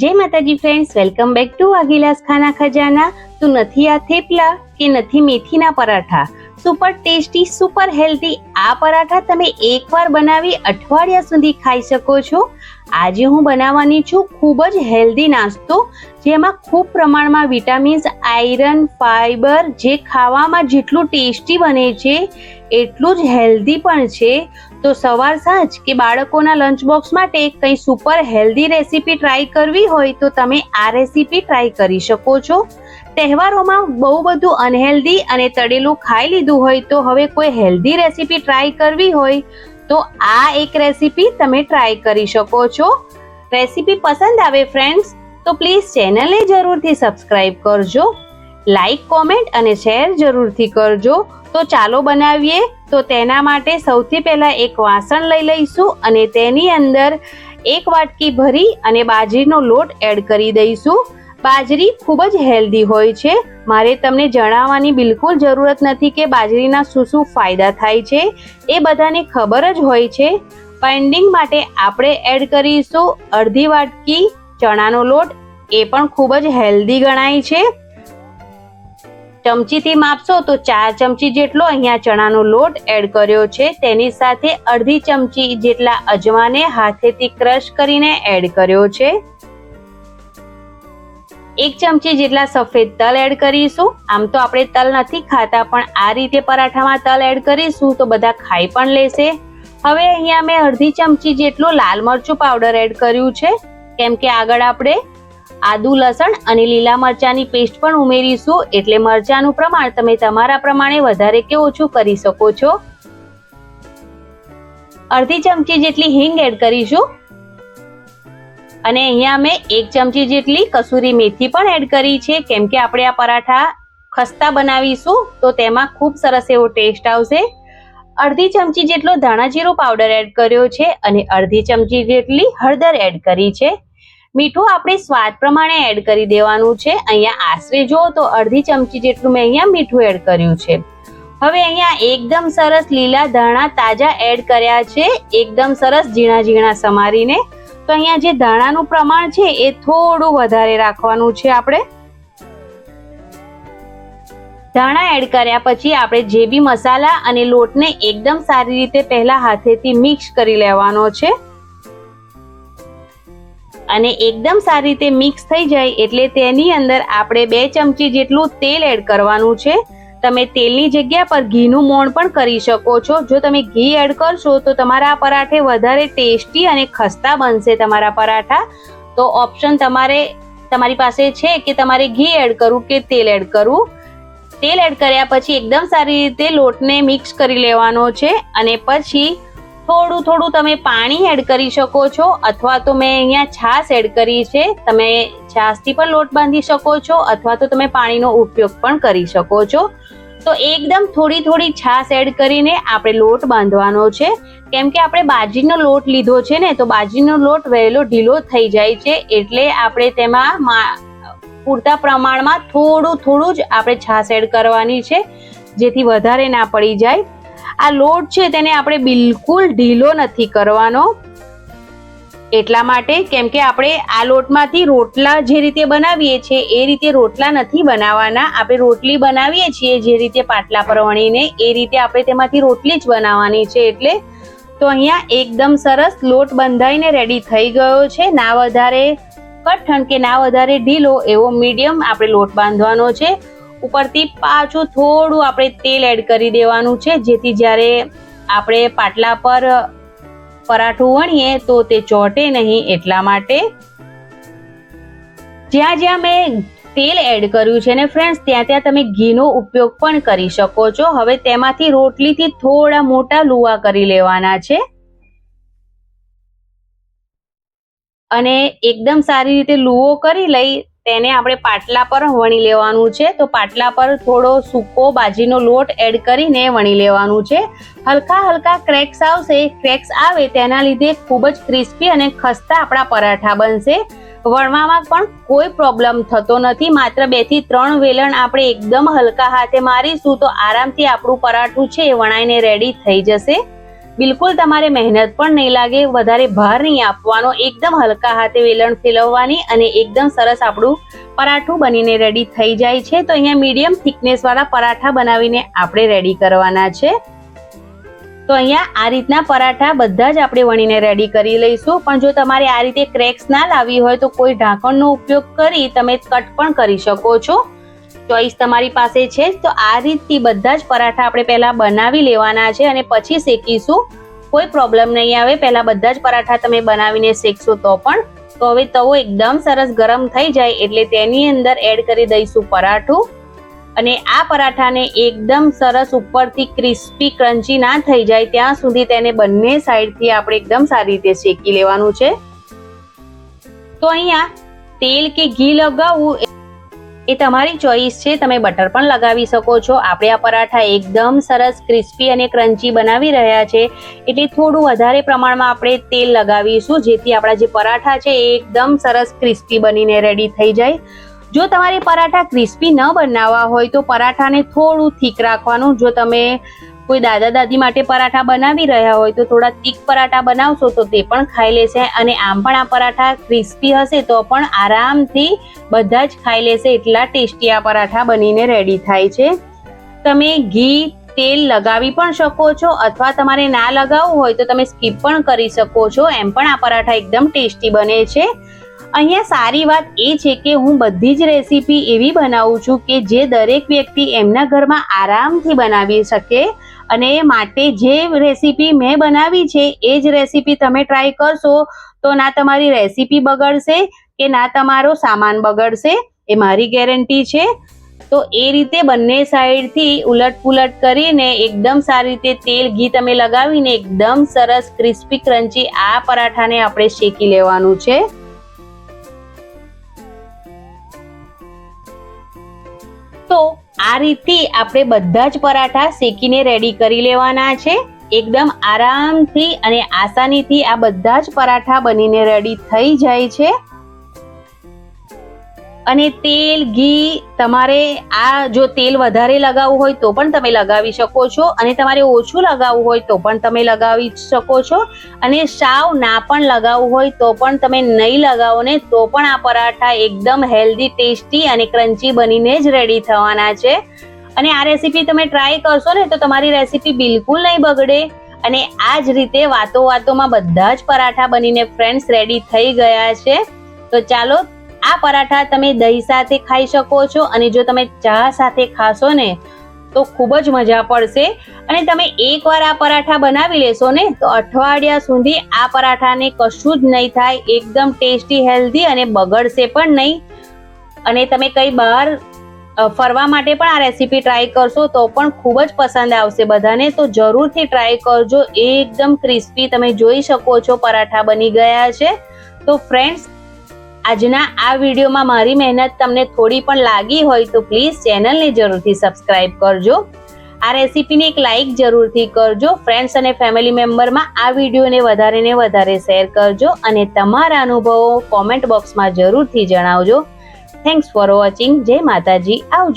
જય માતાજી friends welcome back to વાગીલાસ ખાના ખજાના. તો નથી આ થેપલા કે નથી મેથીના paratha? Super tasty super healthy આ પરાઠા તમે એકવાર બનાવી અઠવાડિયા સુધી ખાઈ શકો છો. આજે હું બનાવવાની છું ખૂબ જ હેલ્ધી નાસ્તો, જેમાં ખૂબ પ્રમાણમાં વિટામિન્સ આયરન ફાઈબર જે ખાવામાં જેટલું ટેસ્ટી બને છે એટલું જ હેલ્ધી પણ છે, તો સવાર સાંજ કે બાળકોના લંચ બોક્સ માટે કંઈ સુપર હેલ્ધી રેસીપી ટ્રાય કરવી હોય તો તમે આ રેસીપી ટ્રાય કરી શકો છો. તહેવારોમાં બહુ બધું અનહેલ્ધી અને તળેલું ખાઈ લીધું હોય તો હવે કોઈ હેલ્ધી રેસીપી ટ્રાય કરવી હોય તો આ એક રેસીપી તમે ટ્રાય કરી શકો છો. રેસીપી પસંદ આવે ફ્રેન્ડ્સ તો પ્લીઝ ચેનલને જરૂરથી સબસ્ક્રાઈબ કરજો. લાઈક કોમેન્ટ અને શેર જરૂરથી કરજો. તો ચાલો બનાવીએ. તો તેના માટે સૌથી પહેલાં એક વાસણ લઈ લઈશું અને તેની અંદર એક વાટકી ભરી અને બાજરીનો લોટ એડ કરી દઈશું. બાજરી ખૂબ જ હેલ્ધી હોય છે. મારે તમને જણાવવાની બિલકુલ જરૂરત નથી કે બાજરીના શું શું ફાયદા થાય છે. એ બધાને ખબર જ હોય છે. પેન્ડિંગ માટે આપણે એડ કરીશું અડધી વાટકી ચણાનો લોટ. એ પણ ખૂબ જ હેલ્ધી ગણાય છે. ચમચીથી માપશો તો ચાર ચમચી જેટલો અહીંયા ચણાનો લોટ એડ કર્યો છે. તેની સાથે અડધી ચમચી જેટલા અજમાને હાથેથી ક્રશ કરીને એડ કર્યો છે. એક ચમચી જેટલા સફેદ તલ એડ કરીશું. આમ તો આપણે તલ નથી ખાતા, પણ આ રીતે પરાઠામાં તલ એડ કરીશું તો બધા ખાઈ પણ લેશે. હવે અહીંયા મેં અડધી ચમચી જેટલું લાલ મરચું પાવડર એડ કર્યું છે. કેમ કે આગળ આપણે આદુ, લસણ અને લીલા મરચાની પેસ્ટ પણ ઉમેરીશું. એટલે મરચાનું પ્રમાણ તમે તમારા પ્રમાણે વધારે કે ઓછું કરી શકો છો. અડધી ચમચી જેટલી હિંગ એડ કરીશું. અને અહીંયા મેં એક ચમચી જેટલી કસૂરી મેથી પણ એડ કરી છે. કેમ કે આપણે આ પરાઠા ખસ્તા બનાવીશું, તો તેમાં ખૂબ સરસ એવો ટેસ્ટ આવશે. અડધી ચમચી જેટલો ધાણા જીરું પાવડર એડ કર્યો છે અને અડધી ચમચી જેટલી હળદર એડ કરી છે. મીઠું આપણે સ્વાદ પ્રમાણે એડ કરી દેવાનું છે. અહીંયા આશરે જો તો અડધી ચમચી જેટલું મેં અહીંયા મીઠું એડ કર્યું છે. હવે અહીંયા એકદમ સરસ લીલા ધાણા તાજા એડ કર્યા છે. એકદમ સરસ ઝીણા ઝીણા સમારીને. તો અહીંયા જે ધાણાનું પ્રમાણ છે એ થોડું વધારે રાખવાનું છે આપણે. ધાણા એડ કર્યા પછી આપણે જે બી મસાલા અને લોટને એકદમ સારી રીતે પહેલા હાથેથી મિક્સ કરી લેવાનો છે. અને એકદમ સારી રીતે મિક્સ થઈ જાય એટલે તેની અંદર આપણે બે ચમચી જેટલું તેલ એડ કરવાનું છે. તમે તેલની જગ્યા પર ઘીનું મોણ પણ કરી શકો છો. જો તમે ઘી એડ કરશો તો તમારા પરાઠે વધારે ટેસ્ટી અને ખસ્તા બનશે તમારા પરાઠા. તો ઓપ્શન તમારે, તમારી પાસે છે કે તમારે ઘી એડ કરવું કે તેલ એડ કરવું. તેલ એડ કર્યા પછી એકદમ સારી રીતે લોટને મિક્સ કરી લેવાનો છે અને પછી થોડું થોડું તમે પાણી એડ કરી શકો છો, અથવા તો મેં અહીંયા છાશ એડ કરી છે. તમે છાશથી પણ લોટ બાંધી શકો છો, અથવા તો તમે પાણીનો ઉપયોગ પણ કરી શકો છો. તો એકદમ થોડી થોડી છાશ એડ કરીને આપણે લોટ બાંધવાનો છે. કેમ કે આપણે બાજરીનો લોટ લીધો છે ને, તો બાજરીનો લોટ વહેલો ઢીલો થઈ જાય છે, એટલે આપણે તેમાં પૂરતા પ્રમાણમાં થોડું થોડું જ આપણે છાશ એડ કરવાની છે, જેથી વધારે ના પડી જાય. આ લોટ છે તેને આપણે બિલકુલ ઢીલો નથી કરવાનો. એટલા માટે કેમ કે આપણે આ લોટમાંથી રોટલા જે રીતે બનાવીએ છીએ, એ રીતે રોટલા નથી બનાવવાના. આપણે રોટલી બનાવીએ છીએ જે રીતે પાટલા પર વણીને એ રીતે આપણે તેમાંથી રોટલી જ બનાવવાની છે એટલે તો અહીંયા એકદમ સરસ લોટ બંધાઈને રેડી થઈ ગયો છે. ના વધારે કઠણ કે ના વધારે ઢીલો એવો મીડિયમ આપણે લોટ બાંધવાનો છે. ઉપરથી પાછું થોડું આપણે તેલ એડ કરી દેવાનું છે. જેથી જ્યારે આપણે પાટલા પર પરાઠું વણીએ તો તે ચોટે નહીં એટલા માટે. જ્યાં જ્યાં મેં તેલ એડ કર્યું છે ને ફ્રેન્ડ્સ ત્યાં ત્યાં તમે ઘીનો ઉપયોગ પણ કરી શકો છો. હવે તેમાંથી રોટલીથી થોડા મોટા લુવા કરી લેવાના છે. અને એકદમ સારી રીતે લુવો કરી લઈ તેને આપણે પાટલા પર વણી લેવાનું છે. તો પાટલા પર થોડો સૂકો બાજીનો લોટ એડ કરીને વણી લેવાનું છે. હલકા હલકા ક્રેક્સ આવશે. ક્રેક્સ આવે તેના લીધે ખૂબ જ ક્રિસ્પી અને ખસ્તા આપણા પરાઠા બનશે. વણવામાં પણ કોઈ પ્રોબ્લેમ થતો નથી. માત્ર બેથી ત્રણ વેલણ આપણે એકદમ હલકા હાથે મારીશું તો આરામથી આપણું પરાઠું છે એ વણાઈને રેડી થઈ જશે. બિલકુલ તમારે મહેનત પણ નહીં લાગે, વધારે ભાર નહીં આપવાનો, એકદમ હલકા હાથે વેલણ ફેલવવાની અને એકદમ સરસ આપણું પરાઠું બનીને રેડી થઈ જાય છે. તો અહીંયા મીડિયમ થિકનેસવાળા પરાઠા બનાવીને આપણે રેડી કરવાના છે. તો અહીંયા આ રીતના પરાઠા બધા જ આપણે વણીને રેડી કરી લઈશું. પણ જો તમારે આ રીતે ક્રેક્સ ના લાવી હોય તો કોઈ ઢાંકણનો ઉપયોગ કરી તમે કટ પણ કરી શકો છો. ચોઈસ તમારી પાસે છે તો આ રીતથી બધા જ પરાઠા આપણે પહેલાં બનાવી લેવાના છે અને પછી શેકીશું. કોઈ પ્રોબ્લેમ નહીં આવે. પહેલા બધા જ પરાઠા તમે બનાવીને શેકશો તો પણ. તો હવે તવો એકદમ સરસ ગરમ થઈ જાય એટલે તેની અંદર એડ કરી દઈશું પરાઠું. અને આ પરાઠાને એકદમ સરસ ઉપરથી ક્રિસ્પી ક્રન્ચી ના થઈ જાય. ત્યાં સુધી તેને બંને સાઈડથી આપણે એકદમ સારી રીતે શેકી લેવાનું છે. તો અહીંયા તેલ કે ઘી લગાવવું એ તમારી ચોઈસ છે. તમે બટર પણ લગાવી શકો છો. આપણે આ પરાઠા એકદમ સરસ, ક્રિસ્પી અને ક્રન્ચી બનાવી રહ્યા છે. એટલે થોડું વધારે પ્રમાણમાં આપણે તેલ લગાવીશું, જેથી આપણા જે પરાઠા છે એ એકદમ સરસ, ક્રિસ્પી બનીને રેડી થઈ જાય. જો તમારે પરાઠા ક્રિસ્પી ન બનાવવા હોય તો પરાઠાને થોડું થીક રાખવાનું. જો તમે કોઈ દાદા દાદી માટે પરાઠા બનાવી રહ્યા હોય તો થોડા તીખ પરાઠા બનાવશો તો તે પણ ખાઈ લેશે અને આમ પણ આ પરાઠા ક્રિસ્પી હશે તો પણ આરામથી બધા જ ખાઈ લેશે એટલા ટેસ્ટી આ પરાઠા બનીને રેડી થાય છે. તમે ઘી, તેલ લગાવી પણ શકો છો અથવા તમારે ના લગાવવું હોય તો તમે સ્કીપ પણ કરી શકો છો. એમ પણ આ પરાઠા એકદમ ટેસ્ટી બને છે. અહીંયા સારી વાત એ છે કે હું બધી જ રેસીપી એવી બનાવું છું કે જે દરેક વ્યક્તિ એમના ઘરમાં આરામથી બનાવી શકે અને માટે જે રેસીપી મેં બનાવી છે, એ જ રેસીપી તમે ટ્રાય કરશો તો ના તમારી રેસીપી બગડશે કે ના તમારો સામાન બગડશે, એ મારી ગેરંટી છે. તો એ રીતે બંને સાઈડથી ઉલટ પુલટ કરીને એકદમ સારી રીતે તેલ, ઘી તમે લગાવીને એકદમ સરસ ક્રિસ્પી ક્રન્ચી આ પરાઠાને આપણે શેકી લેવાનું છે. આ રીતથી આપણે બધા જ પરાઠા શેકીને રેડી કરી લેવાના છે. એકદમ આરામથી અને આસાનીથી આ બધા જ પરાઠા બનીને રેડી થઈ જાય છે. અને તેલ, ઘી તમારે આ જો તેલ વધારે લગાવવું હોય તો પણ તમે લગાવી શકો છો અને તમારે ઓછું લગાવવું હોય તો પણ તમે લગાવી શકો છો. અને સાવ ના પણ લગાવવું હોય તો પણ તમે નહીં લગાવો ને તો પણ આ પરાઠા એકદમ હેલ્ધી ટેસ્ટી અને ક્રન્ચી બનીને જ રેડી થવાના છે. અને આ રેસીપી તમે ટ્રાય કરશો ને તો તમારી રેસીપી બિલકુલ નહીં બગડે. અને આ જ રીતે વાતો વાતોમાં બધા જ પરાઠા બનીને ફ્રેન્ડ્સ રેડી થઈ ગયા છે. તો ચાલો આ પરાઠા તમે દહીં સાથે ખાઈ શકો છો અને જો તમે ચા સાથે ખાશો ને, તો ખૂબ જ મજા પડશે. અને તમે એકવાર આ પરાઠા બનાવી લેશો ને, તો અઠવાડિયા સુધી આ પરાઠાને કશું જ નહીં થાય, એકદમ ટેસ્ટી, હેલ્ધી અને બગડશે પણ નહીં. અને તમે કઈ બહાર ફરવા માટે પણ આ રેસીપી ટ્રાય કરશો તો પણ ખૂબ જ પસંદ આવશે બધાને, તો જરૂરથી ટ્રાય કરજો. એકદમ ક્રિસ્પી તમે જોઈ શકો છો પરાઠા બની ગયા છે. તો ફ્રેન્ડ્સ આજના આ વિડીયોમાં મારી મહેનત તમને થોડી પણ લાગી હોય તો પ્લીઝ ચેનલને જરૂરથી સબસ્ક્રાઇબ કરજો. આ રેસીપીને એક લાઈક જરૂરથી કરજો. ફ્રેન્ડ્સ અને ફેમિલી મેમ્બરમાં આ વિડીયોને વધારે ને વધારે શેર કરજો અને તમારા અનુભવો કોમેન્ટ બોક્સમાં જરૂરથી જણાવજો. થેન્ક્સ ફોર વોચિંગ જય માતાજી. આવજો.